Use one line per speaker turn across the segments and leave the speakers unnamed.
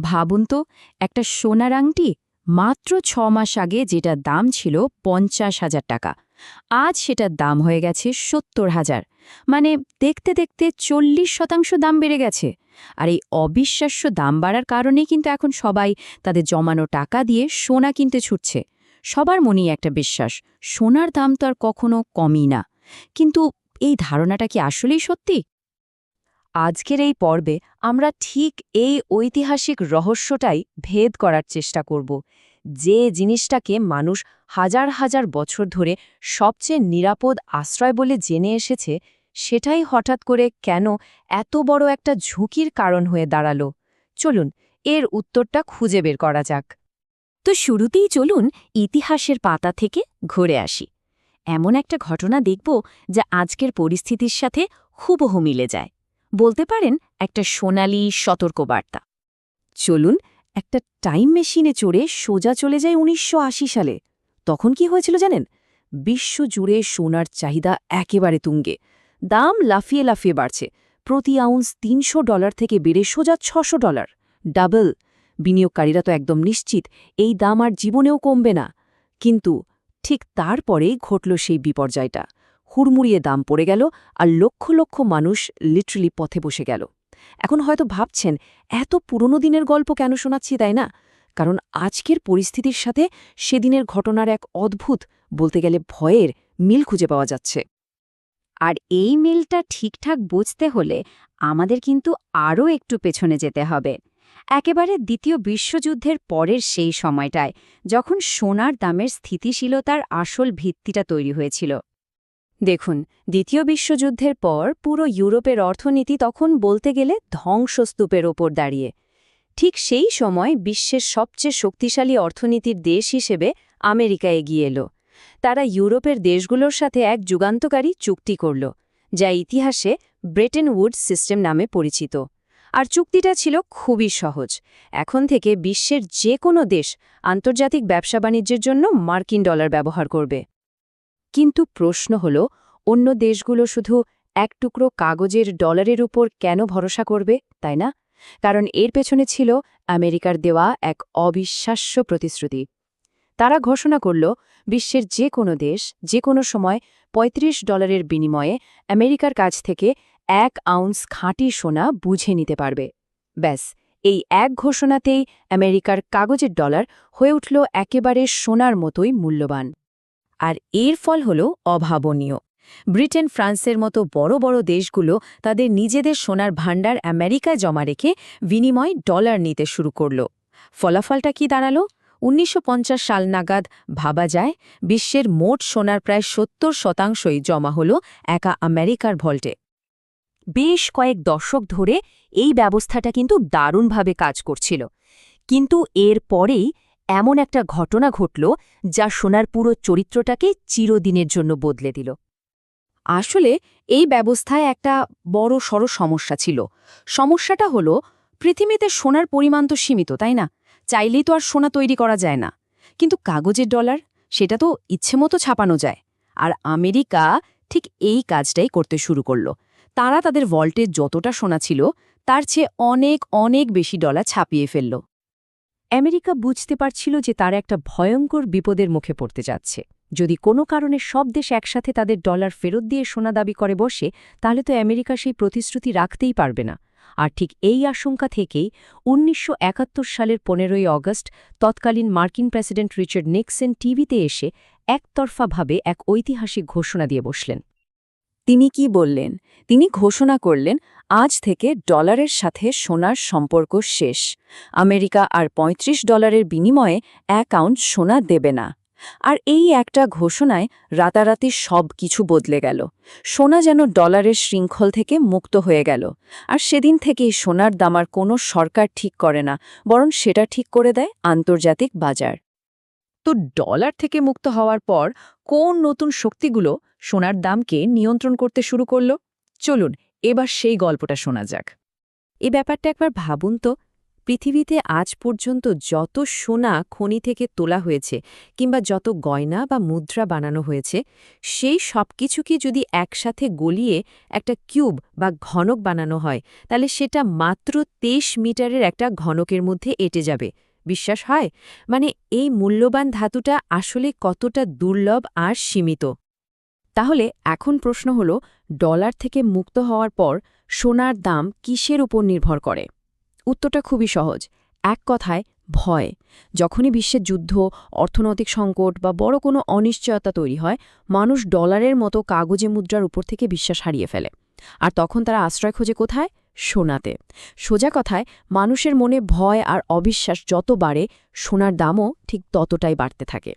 ভাবুন তো, একটা সোনার আংটি মাত্র ছ মাস আগে যেটা দাম ছিল পঞ্চাশ হাজার টাকা। আজ সেটার দাম হয়ে গেছে সত্তর হাজার। মানে দেখতে দেখতে চল্লিশ শতাংশ দাম বেড়ে গেছে। আর এই অবিশ্বাস্য দাম বাড়ার কারণেই কিন্তু এখন সবাই তাদের জমানো টাকা দিয়ে সোনা কিনতে ছুটছে। সবার মনেই একটা বিশ্বাস, সোনার দাম তো আর কখনো কমই না। কিন্তু এই ধারণাটা কি আসলেই সত্যি?
আজকের এই পর্বে আমরা ঠিক এই ঐতিহাসিক রহস্যটাই ভেদ করার চেষ্টা করব, যে জিনিসটাকে মানুষ হাজার হাজার বছর ধরে সবচেয়ে নিরাপদ আশ্রয় বলে জেনে এসেছে, সেটাই হঠাৎ করে কেন এত বড় একটা ঝুঁকির কারণ হয়ে দাঁড়াল। চলুন, এর উত্তরটা খুঁজে বের করা যাক।
তো শুরুতেই চলুন ইতিহাসের পাতা থেকে ঘুরে আসি। এমন একটা ঘটনা দেখব যা আজকের পরিস্থিতির সাথে হুবহু মিলে যায়। বলতে পারেন একটা সোনালি সতর্কবার্তা। চলুন একটা টাইম মেশিনে চড়ে সোজা চলে যায় উনিশশো আশি সালে। তখন কি হয়েছিল জানেন? বিশ্বজুড়ে সোনার চাহিদা একেবারে তুঙ্গে। দাম লাফিয়ে লাফিয়ে বাড়ছে। প্রতি আউন্স তিনশো ডলার থেকে বেড়ে সোজা ছশো ডলার। ডাবল। বিনিয়োগকারীরা তো একদম নিশ্চিত, এই দাম আর জীবনেও কমবে না। কিন্তু ঠিক তারপরেই ঘটল সেই বিপর্যয়টা। হুড়মুড়িয়ে দাম পড়ে গেল আর লক্ষ লক্ষ মানুষ লিটারালি পথে বসে গেল। এখন হয়তো ভাবছেন, এত পুরনো দিনের গল্প কেন শোনাচ্ছি, তাই না? কারণ আজকের পরিস্থিতির সাথে সেদিনের ঘটনার এক অদ্ভুত, বলতে গেলে ভয়ের মিল খুঁজে পাওয়া যাচ্ছে।
আর এই মিলটা ঠিকঠাক বুঝতে হলে আমাদের কিন্তু আরও একটু পেছনে যেতে হবে। একেবারে দ্বিতীয় বিশ্বযুদ্ধের পরের সেই সময়টায়, যখন সোনার দামের স্থিতিশীলতার আসল ভিত্তিটা তৈরি হয়েছিল। দেখুন, দ্বিতীয় বিশ্বযুদ্ধের পর পুরো ইউরোপের অর্থনীতি তখন বলতে গেলে ধ্বংসস্তূপের ওপর দাঁড়িয়ে। ঠিক সেই সময় বিশ্বের সবচেয়ে শক্তিশালী অর্থনীতির দেশ হিসেবে আমেরিকা এগিয়ে এলো। তারা ইউরোপের দেশগুলোর সাথে এক যুগান্তকারী চুক্তি করল, যা ইতিহাসে ব্রেটেন উডস সিস্টেম নামে পরিচিত। আর চুক্তিটা ছিল খুবই সহজ। এখন থেকে বিশ্বের যে কোনো দেশ আন্তর্জাতিক ব্যবসা বাণিজ্যের জন্য মার্কিন ডলার ব্যবহার করবে। কিন্তু প্রশ্ন হল, অন্য দেশগুলো শুধু এক টুকরো কাগজের ডলারের উপর কেন ভরসা করবে, তাই না? কারণ এর পেছনে ছিল আমেরিকার দেওয়া এক অবিশ্বাস্য প্রতিশ্রুতি। তারা ঘোষণা করল, বিশ্বের যে কোনো দেশ, যে কোনো সময় ৩৫ ডলারের বিনিময়ে আমেরিকার কাছ থেকে এক আউন্স খাঁটি সোনা বুঝে নিতে পারবে। ব্যাস, এই এক ঘোষণাতেই আমেরিকার কাগজের ডলার হয়ে উঠল একেবারে সোনার মতোই মূল্যবান। আর এর ফল হল অভাবনীয়। ব্রিটেন, ফ্রান্সের মতো বড় বড় দেশগুলো তাদের নিজেদের সোনার ভাণ্ডার আমেরিকায় জমা রেখে বিনিময় ডলার নিতে শুরু করল। ফলাফলটা কি দাঁড়াল? উনিশশো পঞ্চাশ সাল নাগাদ ভাবা যায়, বিশ্বের মোট সোনার প্রায় সত্তর শতাংশই জমা হল একা আমেরিকার ভল্টে। বেশ কয়েক দশক ধরে এই ব্যবস্থাটা কিন্তু দারুণভাবে কাজ করছিল। কিন্তু এর পরেই এমন একটা ঘটনা ঘটল যা সোনার পুরো চরিত্রটাকে চিরদিনের জন্য বদলে দিল। আসলে এই ব্যবস্থায় একটা বড় সড় সমস্যা ছিল। সমস্যাটা হলো, পৃথিবীতে সোনার পরিমাণ তো সীমিত, তাই না? চাইলেই তো আর সোনা তৈরি করা যায় না। কিন্তু কাগজের ডলার, সেটা তো ইচ্ছেমতো ছাপানো যায়। আর আমেরিকা ঠিক এই কাজটাই করতে শুরু করল। তারা তাদের ভল্টে যতটা সোনা ছিল, তার চেয়ে অনেক অনেক বেশি ডলার ছাপিয়ে ফেলল। আমেরিকা বুঝতে পারছিল যে তারা একটা ভয়ঙ্কর বিপদের মুখে পড়তে যাচ্ছে। যদি কোনো কারণে সব দেশ একসাথে তাদের ডলার ফেরত দিয়ে সোনা দাবি করে বসে, তাহলে তো আমেরিকা সেই প্রতিশ্রুতি রাখতেই পারবে না। আর ঠিক এই আশঙ্কা থেকেই উনিশশো একাত্তর সালের পনেরোই অগস্ট তৎকালীন মার্কিন প্রেসিডেন্ট রিচার্ড নিক্সন টিভিতে এসে একতরফাভাবে এক ঐতিহাসিক ঘোষণা দিয়ে বসলেন। তিনি কি বললেন? তিনি ঘোষণা করলেন, আজ থেকে ডলারের সাথে সোনার সম্পর্ক শেষ। আমেরিকা আর ৩৫ ডলারের বিনিময়ে এক সোনা দেবে না। আর এই একটা ঘোষণায় রাতারাতি সব কিছু বদলে গেল। সোনা যেন ডলারের শৃঙ্খল থেকে মুক্ত হয়ে গেল। আর সেদিন থেকেই সোনার দাম আর কোনো সরকার ঠিক করে না, বরং সেটা ঠিক করে দেয় আন্তর্জাতিক বাজার। তো ডলার থেকে মুক্ত হওয়ার পর কোন নতুন শক্তিগুলো সোনার দামকে নিয়ন্ত্রণ করতে শুরু করল। চলুন, এবার সেই গল্পটা শোনা যাক। এ ব্যাপারটা একবার ভাবুন তো,
পৃথিবীতে আজ পর্যন্ত যত সোনা খনি থেকে তোলা হয়েছে কিংবা যত গয়না বা মুদ্রা বানানো হয়েছে, সেই সব কিছুকে যদি একসাথে গলিয়ে একটা কিউব বা ঘনক বানানো হয়, তাহলে সেটা মাত্র তেইশ মিটারের একটা ঘনকের মধ্যে এঁটে যাবে। বিশ্বাস হয়? মানে এই মূল্যবান ধাতুটা আসলে কতটা দুর্লভ আর সীমিত। তাহলে এখন প্রশ্ন হল, ডলার থেকে মুক্ত হওয়ার পর সোনার দাম কিসের উপর নির্ভর করে? উত্তরটা খুবই সহজ। এক কথায়, ভয়। যখনই বিশ্বের যুদ্ধ, অর্থনৈতিক সংকট বা বড় কোনো অনিশ্চয়তা তৈরি হয়, মানুষ ডলারের মতো কাগজে মুদ্রার উপর থেকে বিশ্বাস হারিয়ে ফেলে। আর তখন তারা আশ্রয় খোঁজে কোথায়? সোনাতে। সোজা কথায়, মানুষের মনে ভয় আর অবিশ্বাস যত বাড়ে, সোনার দামও ঠিক ততটাই বাড়তে থাকে।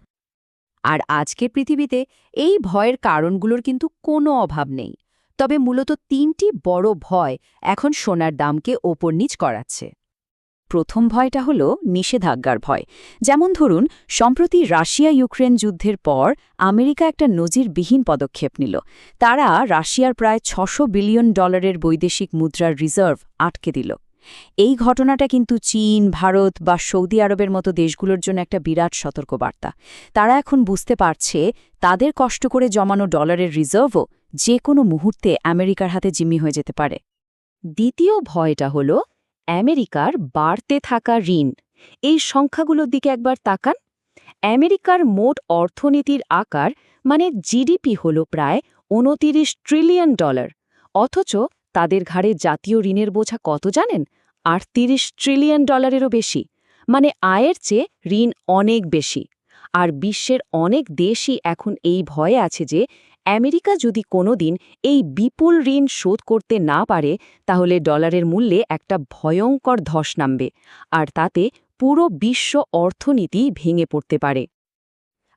আর আজকের পৃথিবীতে এই ভয়ের কারণগুলোর কিন্তু কোনো অভাব নেই। তবে মূলত তিনটি বড় ভয় এখন সোনার দামকে ওপর নিচ করাচ্ছে। প্রথম ভয়টা হল নিষেধাজ্ঞার ভয়। যেমন ধরুন, সম্প্রতি রাশিয়া ইউক্রেন যুদ্ধের পর আমেরিকা একটা নজিরবিহীন পদক্ষেপ নিল। তারা রাশিয়ার প্রায় ছশো বিলিয়ন ডলারের বৈদেশিক মুদ্রার রিজার্ভ আটকে দিল। এই ঘটনাটা কিন্তু চীন, ভারত বা সৌদি আরবের মতো দেশগুলোর জন্য একটা বিরাট সতর্কবার্তা। তারা এখন বুঝতে পারছে তাদের কষ্ট করে জমানো ডলারের রিজার্ভও যে কোনো মুহূর্তে আমেরিকার হাতে জিম্মি হয়ে যেতে পারে। দ্বিতীয় ভয়টা হল আমেরিকার বাড়তে থাকা ঋণ। এই সংখ্যাগুলোর দিকে একবার তাকান। আমেরিকার মোট অর্থনীতির আকার মানে জিডিপি হল প্রায় উনতিরিশ ট্রিলিয়ন ডলার, অথচ তাদের ঘাড়ে জাতীয় ঋণের বোঝা কত জানেন? আটত্রিশ ট্রিলিয়ন ডলারেরও বেশি। মানে আয়ের চেয়ে ঋণ অনেক বেশি। আর বিশ্বের অনেক দেশই এখন এই ভয়ে আছে যে, আমেরিকা যদি কোনোদিন এই বিপুল ঋণ শোধ করতে না পারে, তাহলে ডলারের মূল্যে একটা ভয়ঙ্কর ধস নামবে। আর তাতে পুরো বিশ্ব অর্থনীতি ভেঙে পড়তে পারে।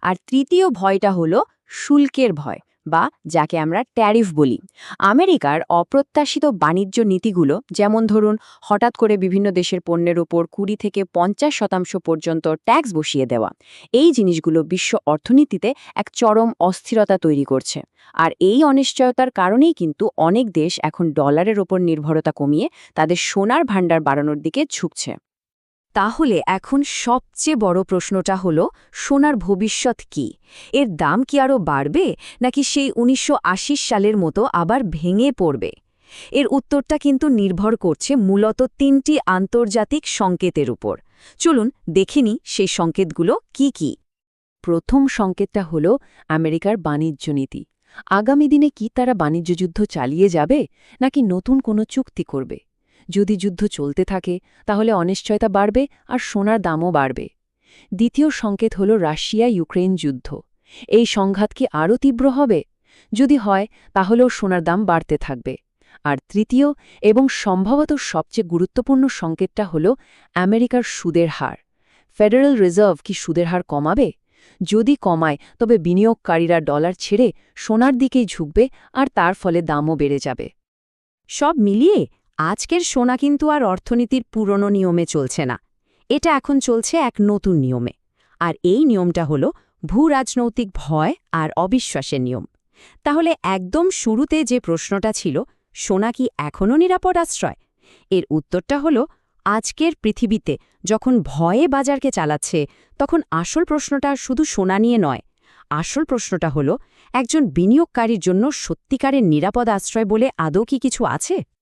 আর তৃতীয় ভয়টা হল শুল্কের ভয়। বা যাকে আমরা ট্যারিফ বলি। আমেরিকার অপ্রত্যাশিত বাণিজ্য নীতিগুলো যেমন ধরুন, হঠাৎ করে বিভিন্ন দেশের পণ্যের ওপর কুড়ি থেকে পঞ্চাশ শতাংশ পর্যন্ত ট্যাক্স বসিয়ে দেওয়া, এই জিনিসগুলো বিশ্ব অর্থনীতিতে এক চরম অস্থিরতা তৈরি করছে। আর এই অনিশ্চয়তার কারণেই কিন্তু অনেক দেশ এখন ডলারের ওপর নির্ভরতা কমিয়ে তাদের সোনার ভাণ্ডার বাড়ানোর দিকে ঝুঁকছে। তাহলে এখন সবচেয়ে বড় প্রশ্নটা হল, সোনার ভবিষ্যৎ কি? এর দাম কি আরও বাড়বে, নাকি সেই উনিশশো সালের মতো আবার ভেঙে পড়বে? এর উত্তরটা কিন্তু নির্ভর করছে মূলত তিনটি আন্তর্জাতিক সংকেতের উপর। চলুন দেখিনি সেই সংকেতগুলো কি কি। প্রথম সংকেতটা হল আমেরিকার বাণিজ্য নীতি। আগামী দিনে কি তারা বাণিজ্য যুদ্ধ চালিয়ে যাবে, নাকি নতুন কোনো চুক্তি করবে? যদি যুদ্ধ চলতে থাকে, তাহলে অনিশ্চয়তা বাড়বে আর সোনার দামও বাড়বে। দ্বিতীয় সংকেত হল রাশিয়া ইউক্রেন যুদ্ধ। এই সংঘাত কি আরও তীব্র হবে? যদি হয়, তাহলেও সোনার দাম বাড়তে থাকবে। আর তৃতীয় এবং সম্ভবত সবচেয়ে গুরুত্বপূর্ণ সংকেতটা হল আমেরিকার সুদের হার। ফেডারেল রিজার্ভ কি সুদের হার কমাবে? যদি কমায়, তবে বিনিয়োগকারীরা ডলার ছেড়ে সোনার দিকেই ঝুঁকবে আর তার ফলে দামও বেড়ে যাবে। সব মিলিয়ে আজকের সোনা কিন্তু আর অর্থনীতির পুরনো নিয়মে চলছে না। এটা এখন চলছে এক নতুন নিয়মে। আর এই নিয়মটা হল ভূরাজনৈতিক ভয় আর অবিশ্বাসের নিয়ম। তাহলে একদম শুরুতে যে প্রশ্নটা ছিল, সোনা কি এখনও নিরাপদ আশ্রয়? এর উত্তরটা হল, আজকের পৃথিবীতে যখন ভয়ে বাজারকে চালাচ্ছে, তখন আসল প্রশ্নটা শুধু সোনা নিয়ে নয়। আসল প্রশ্নটা হল, একজন বিনিয়োগকারীর জন্য সত্যিকারের নিরাপদ আশ্রয় বলে আদৌ কি কিছু আছে?